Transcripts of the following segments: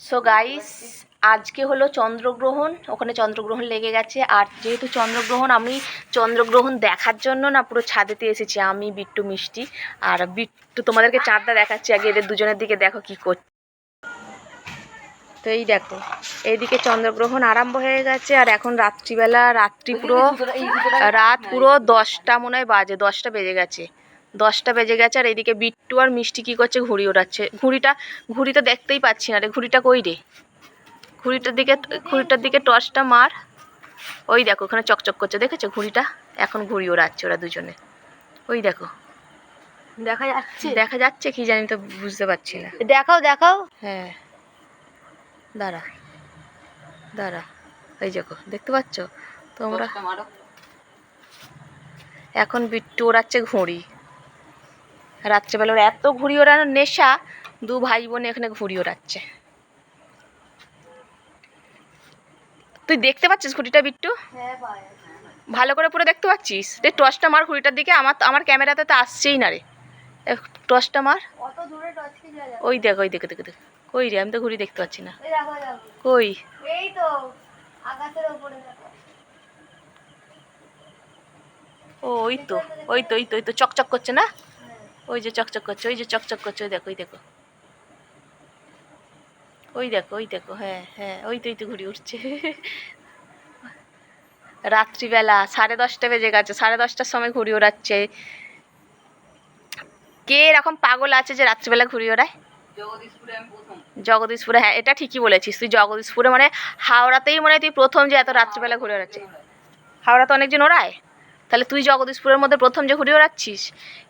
So guys আজকে হলো চন্দ্রগ্রহণ। ওখানে চন্দ্রগ্রহণ লেগে গেছে। আর যেহেতু চন্দ্রগ্রহণ আমি চন্দ্রগ্রহণ দেখার জন্য না পুরো ছাদেতে এসেছি। আমি বিট্টু মিষ্টি। আর বিট্টু তোমাদেরকে চাঁদটা দেখাচ্ছি আগে। এদের দুজনের দিকে দেখো কি করছে তো এই দেখো এইদিকে চন্দ্রগ্রহণ আরম্ভ হয়ে গেছে। আর এখন রাত্রিবেলা রাত্রি পুরো রাত পুরো দশটা মনে হয় বাজে দশটা বেজে গেছে। দশটা বেজে গেছে আর এইদিকে বিট্টু আর মিষ্টি কি করছে ঘুড়ি ওড়াচ্ছে। ঘুড়িটা ঘুড়ি তো দেখতেই পাচ্ছি না রে ঘুড়িটা কই রে? ঘুড়িটার দিকে ঘুড়িটার দিকে টর্চটা মার। ওই দেখো ওখানে চকচক করছে দেখেছ ঘুড়িটা? এখন ঘুড়ি ওড়াচ্ছে ওরা দুজনে। ওই দেখো। দেখা যাচ্ছে। দেখা যাচ্ছে কি জানি তো বুঝতে পারছি না। দেখাও দেখাও। হ্যাঁ। দাঁড়া। দাঁড়া। এই দেখো দেখতে পাচ্ছ? তোমরা এখন বিট্টু ওড়াচ্ছে ঘুড়ি। রাত্রেবেলা ওর এত ঘুড়ি ওড়ানোর নেশা দু ভাই বোন এখানে ঘুড়ি ওড়াচ্ছে তুই দেখতে পাচ্ছিস ঘুড়িটা বিট্টু? হ্যাঁ ভালো করে পুরো দেখতে পাচ্ছিস? রে টর্চটা মার ঘুড়িটার দিকে আমার আমার ক্যামেরাতে তো আসছেই না রে। টর্চটা মার। ওই দেখ ওই দেখে দেখে দেখ। কই রে আমি তো ঘুড়ি দেখতে পাচ্ছি না। কই? ওই তো ওই তো ওই তো ওই তো চকচক করছে না? হ্যাঁ। ওই যে চকচক করছে ওই যে চকচক করছে ওই দেখো ওই দেখো। ওই দেখো ওই দেখো হ্যাঁ হ্যাঁ ওই তো ওই তো ঘুরি উঠছে রাত্রিবেলা সাড়ে দশটা বেজে গেছে সাড়ে দশটার সময় ঘুড়ি ওড়াচ্ছে। কে এরকম পাগল আছে যে রাত্রিবেলা ঘুড়ি ওড়ায়? জগদীশপুরে হ্যাঁ এটা ঠিকই বলেছিস। তুই জগদীশপুরে মানে হাওড়াতেই মনে হয় তুই প্রথম যে এত রাত্রিবেলা ঘুরে ওড়াচ্ছে। হাওড়াতে অনেকজন ওড়ায়? তাহলে তুই জগদীশপুরের মধ্যে প্রথম যে ঘুড়ি ওড়াচ্ছিস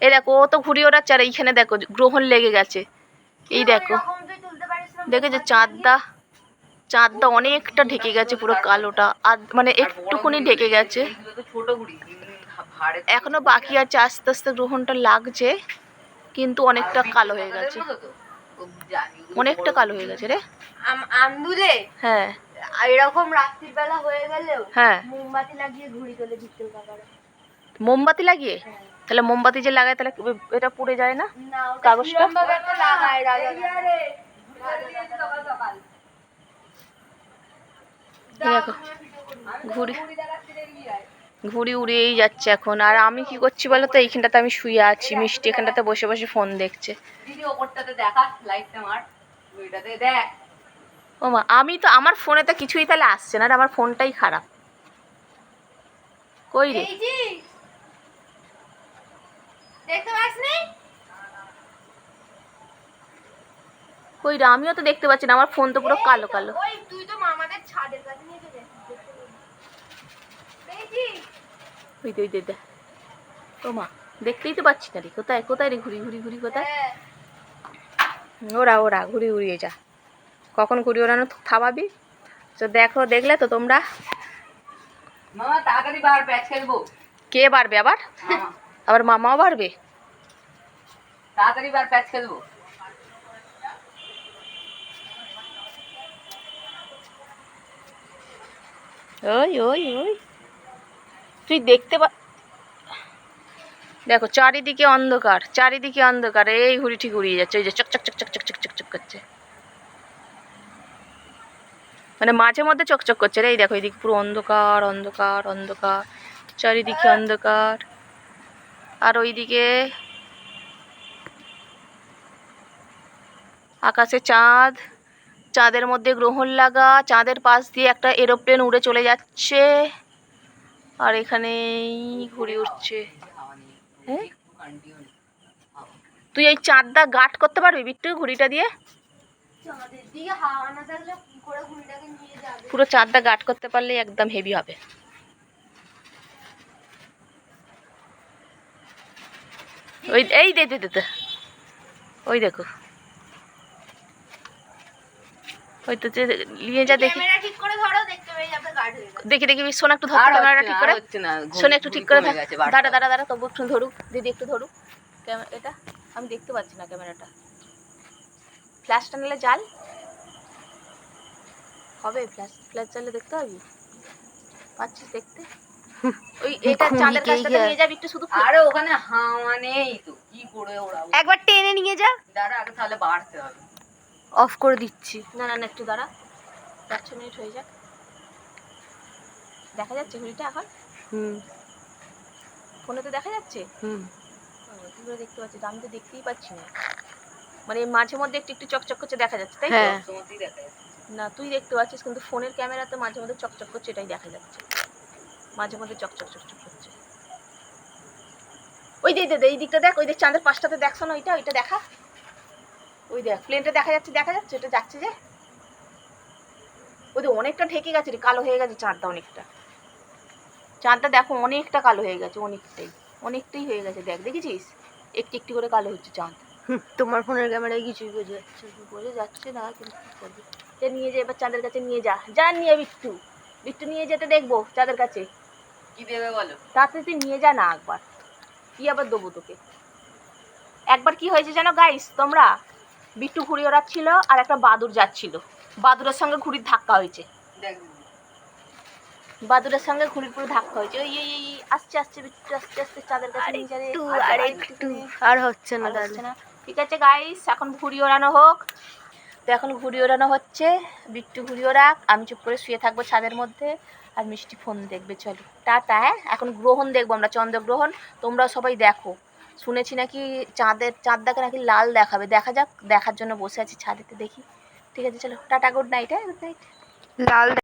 এই দেখো ও তো ঘুড়ি ওড়াচ্ছে আর এইখানে দেখো গ্রহণ লেগে গেছে। এই দেখো দেখেছ চাঁদটা চাঁদটা অনেকটা ঢেকে গেছে পুরো কালোটা আর মানে একটুকুনি ঢেকে গেছে। এখনও বাকি আছে আস্তে আস্তে গ্রহণটা লাগছে কিন্তু অনেকটা কালো হয়ে গেছে। অনেকটা কালো হয়ে গেছে রে। হ্যাঁ। এরকম রাত্রির বেলা হয়ে গেলেও হ্যাঁ। মোমবাতি লাগিয়ে ঘুড়ি তোলে বিট্টুর কাকারা। মোমবাতি লাগিয়ে? তাহলে মোমবাতি যে লাগায় তাহলে এটা পুড়ে যায় না? কাগজটা? দেখো ঘুড়ি। ঘুড়ি উড়িয়েই যাচ্ছে এখন। আর আমি কি করছি বলো তো? এইখানটাতে আমি শুয়ে আছি। মিষ্টি এখানটাতে বসে বসে ফোন দেখছে। ও মা আমি তো আমার ফোনে তো কিছুই তাহলে আসছে না। আমার ফোনটাই খারাপ। কই রে? দেখতে পাসনি কই আমিও তো দেখতে পাচ্ছি না আমার ফোন তো পুরো কালো কালো। ওই তুই তো মামাদের ছাদের কাছে নিয়ে পেয়েছিস ওই দে ওই দে দে। ও মা দেখতেই তো পাচ্ছি না রে কোথায় কোথায় রে ঘুরি ঘুরি ঘুরি কোথায়? হ্যাঁ। ওরা ওরা ঘুরি উড়িয়ে যা। কখন ঘুরি ওড়ানো থামাবি? তো দেখো দেখলে তো তোমরা? মামা তাড়াতাড়ি কে বাড়বে আবার? আবার মামাও বাড়বে? তাড়াতাড়ি বার প্যাচ খেলব ওই ওই ওই। তুই দেখতে পা দেখো চারিদিকে অন্ধকার চারিদিকে অন্ধকার। এই হুড়ি ঠিক উড়িয়ে যাচ্ছে ওই যে চকচক চক চক চকচক করছে। মানে মাঝে মধ্যে চকচক করছে রে। এই দেখো এইদিকে পুরো অন্ধকার অন্ধকার অন্ধকার। চারিদিকে অন্ধকার। আর ওইদিকে আকাশে চাঁদ চাঁদের মধ্যে গ্রহণ লাগা চাঁদের পাশ দিয়ে একটা এরোপ্লেন উড়ে চলে যাচ্ছে। আর এখানেই ঘুরে উঠছে হ্যাঁ? তুই এই চাঁদটা গাট করতে পারবি বিট্টু ঘুড়িটা দিয়ে? পুরো চাঁদটা গাট করতে পারলে একদম হেভি হবে। ওই এই দে দে। ওই দেখো। ওই তো নিয়ে যা দেখি। ক্যামেরা ঠিক করে ধরো দেখতে পেয়ে যাবে গার্ড হয়ে গেছে দেখি দেখি শোনা একটু ক্যামেরাটা ঠিক করে। হচ্ছে না শোনে একটু ঠিক করে দাঁড়া দাঁড়া দাঁড়া তবু একটু ধরুক দিদি একটু ধরুক এটা? আমি দেখতে পাচ্ছি না ক্যামেরাটা। ফ্ল্যাশটা নিলে জাল হবে ফ্ল্যাশ ফ্ল্যাশ জ্বালে দেখতে পাবি? পাচ্ছিস দেখতে? ওই এটা চাঁদের কাছটাতে নিয়ে যাবি একটু শুধু আরে ওখানে হাওয়া নেই তো কি করে ওড়াবো একবার টেনে নিয়ে যা। দাঁড়া আগে তাহলে বাড়তে হবে। অফ করে দিচ্ছি। না না না একটু দাঁড়া। চারশো মিনিট হয়ে যাক। দেখা যাচ্ছে ঘড়িটা এখন? হুম। ফোনে তো দেখা যাচ্ছে? হুম। দেখতে পাচ্ছি? আমি তো দেখতেই পাচ্ছি না। মানে মাঝে মধ্যে একটু একটু চকচক করছে দেখা যাচ্ছে তাই তো? হ্যাঁ। না তুই দেখতে পাচ্ছিস কিন্তু ফোনের ক্যামেরাতে মাঝে মধ্যে চকচক করছে এটাই দেখা যাচ্ছে। মাঝে মধ্যে চকচক চকচক করছে ওই দে, এই দিকটা দেখ ওই দেখ চাঁদের পাশটাতে দেখছ না ওইটা? ওইটা দেখা। ওই দেখ প্লেনটা দেখা যাচ্ছে দেখা যাচ্ছে ওটা যাচ্ছে যে। ওই দেখ অনেকটা ঢেকে গেছে রে কালো হয়ে গেছে চাঁদটা অনেকটা। চাঁদটা দেখো অনেকটা কালো হয়ে গেছে অনেকটাই অনেকটাই হয়ে গেছে দেখ দেখেছিস? একটু একটু করে কালো হচ্ছে চাঁদ। তোমার ফোনের ক্যামেরায় কিছুই বোঝা যাচ্ছে। বোঝা যাচ্ছে না কিন্তু নিয়ে যা এবার চাঁদের কাছে নিয়ে যা। যা নিয়ে বিট্টু বিট্টু নিয়ে যেতে দেখব চাঁদের কাছে। কি দেবে বলো? তাড়াতাড়ি তুই নিয়ে যা না একবার। কি আবার দেবো তোকে? একবার কি হয়েছে জানো গাইস তোমরা বিট্টু ঘুড়ি ওড়াচ্ছিল আর একটা বাদুর যাচ্ছিল। বাদুরের সঙ্গে ঘুড়ির ধাক্কা হয়েছে। বাদুরের সঙ্গে ঘুড়ির পুরো ধাক্কা হয়েছে। ওই এই আসছে আসছে বিট্টু আসছে আসছে চাঁদের কাছে নিয়ে যাবে। একটু আর একটু একটু আর হচ্ছে না হচ্ছে না। ঠিক আছে গাইস এখন ঘুড়ি ওড়ানো হোক। তো এখন ঘুড়ি ওড়ানো হচ্ছে। বিট্টু ঘুড়ি ওড়াক। আমি চুপ করে শুয়ে থাকব ছাদের মধ্যে। আর মিষ্টি ফোন দেখবে, চলো। টাটা হ্যাঁ? এখন গ্রহণ দেখব আমরা, চন্দ্রগ্রহণ। তোমরা সবাই দেখো। শুনেছি নাকি চাঁদের, চাঁদ দেখে নাকি লাল দেখাবে। দেখা যাক, দেখার জন্য বসে আছি ছাদেতে দেখি। ঠিক আছে, চলো। টাটা, গুড নাইট হ্যাঁ? Good night. লাল